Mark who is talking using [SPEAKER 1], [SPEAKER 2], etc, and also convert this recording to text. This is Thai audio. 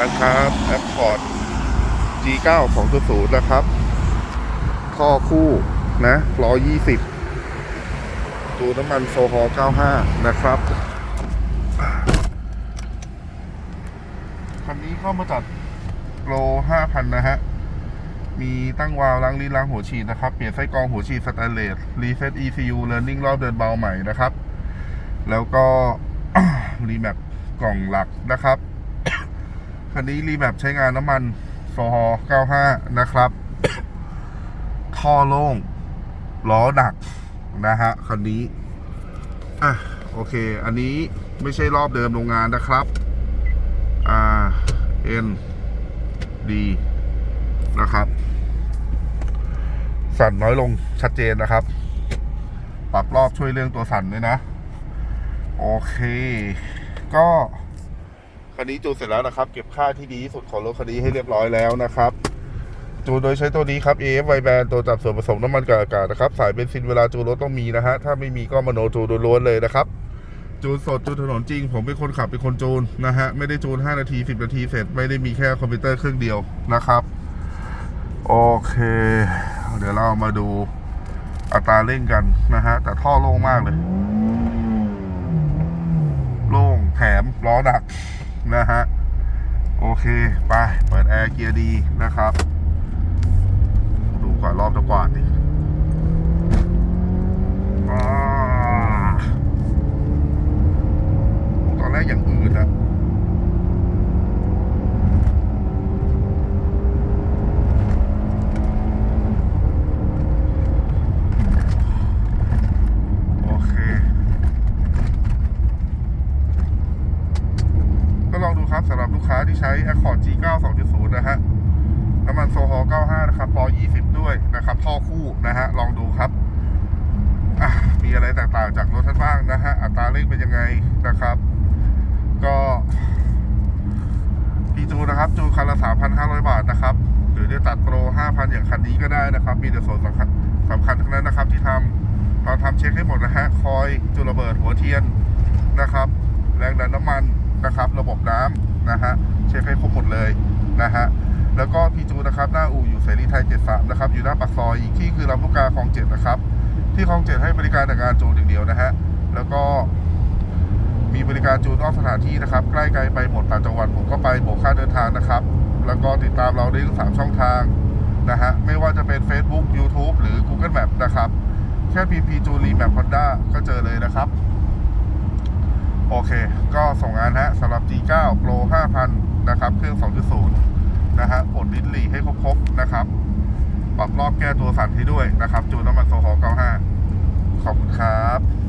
[SPEAKER 1] านครับ Accord G9 2.0 นะครับท่อคู่นะ120ตัวน้ำมันโซฮอล์95 นะครับ คันนี้เข้ามาจัดโปร5,000 นะฮะ มีตั้งวาล์วล้างลิ้นล้างหัวฉีดนะครับ เปลี่ยนไส้กรองหัวฉีดสแตนเลส รีเซ็ต ECU Learning รอบเดินเบาใหม่นะครับ แล้วก็ รีแมปกล่องหลักนะครับ คันนี้รีแมปใช้งานน้ำมันโซฮอ95 นะครับ ท่อโล่ง ล้อดักนะฮะ คันนี้ อะ โอเค อันนี้ไม่ใช่รอบเดิมโรงงานนะครับ R N D นะครับ สั่นน้อยลงชัดเจนนะครับ ปรับรอบช่วยเรื่องตัวสั่นด้วยนะ โอเค ก็ นนี้จูนเสร็จแล้วนะครับ เก็บค่าที่ดีที่สุดของรถคันนี้ให้เรียบร้อยแล้วนะครับ จูนโดยใช้ตัวนี้ครับ AF i b a n ตัวจับส่วนผสมน้ำมันกับอากาศนะครับ สายเบนซินเวลาจูนรถต้องมีนะฮะ ถ้าไม่มีก็มโนจูนล้วนเลยนะครับ จูนสดจูนถนนจริง ผมเป็นคนขับเป็นคนจูนนะฮะ ไม่ได้จูน 5 นาที 10 นาทีเสร็จ ไม่ได้มีแค่คอมพิวเตอร์เครื่องเดียวนะครับ โอเค เดี๋ยวเรามาดูอัตราเร่งกันนะฮะ แต่ท่อโล่งมากเลย โล่งแถมล้อดัก นะฮะ โอเค ไป เปิดแอร์เกียร์ดีนะครับ ดูก่อนรอบจะกวาดดิอ่าตอนแรกอย่างอื่นอะโอเค ครับสำหรับลูกค้าที่ใช้ Accord G9 2.0 นะฮะน้ำมันโซฮอล์95 นะครับ120 ด้วยนะครับท่อคู่นะฮะลองดูครับมีอะไรแตกต่างจากรถท่านบ้างนะฮะอัตราเร่งเป็นยังไงนะครับ ก็พีจูนะครับจูคันละ3,500 บาทนะครับหรือจะตัดโปร 5,000 อย่างคันนี้ก็ได้นะครับ มีแต่ส่วนสำคัญสำคัญทั้งนั้นนะครับ ที่ทำตอนทำเช็คให้หมดนะฮะคอยจุดระเบิดหัวเทียนนะครับ แรงดันน้ำมัน บบน้ำนะฮะเช็คให้ครบหมดเลยนะฮะแล้วก็พีจูนะครับหน้าอู่อยู่เสรีไทย 73 นะครับ อยู่หน้าปากซอยอีกที่คือลำลูกกาคลอง7นะครับ ที่คลอง7ให้บริการแต่งานจูนอย่างเดียวนะฮะแล้วก็มีบริการจูนนอกสถานที่นะครับ ใกล้ไกลไปหมดต่างจังหวัดผมก็ไปบวกค่าเดินทางนะครับ แล้วก็ติดตามเราได้ทั้งสามช่องทางนะฮะไม่ว่าจะเป็น Facebook YouTube หรือ Google Map นะครับ แค่ PP จูนรีแมปฮอนด้าก็เจอเลยนะครับ โอเค ก็ส่งงานฮะสำหรับ 49 Pro 5,000 นะครับ เครื่อง 2.0 นะฮะกดลิ้นหลีให้ครบๆนะครับ ปรับรอบแก้ตัวสั่นให้ด้วยนะครับ จูนน้ำมันโซฮอล์95 ขอบคุณครับ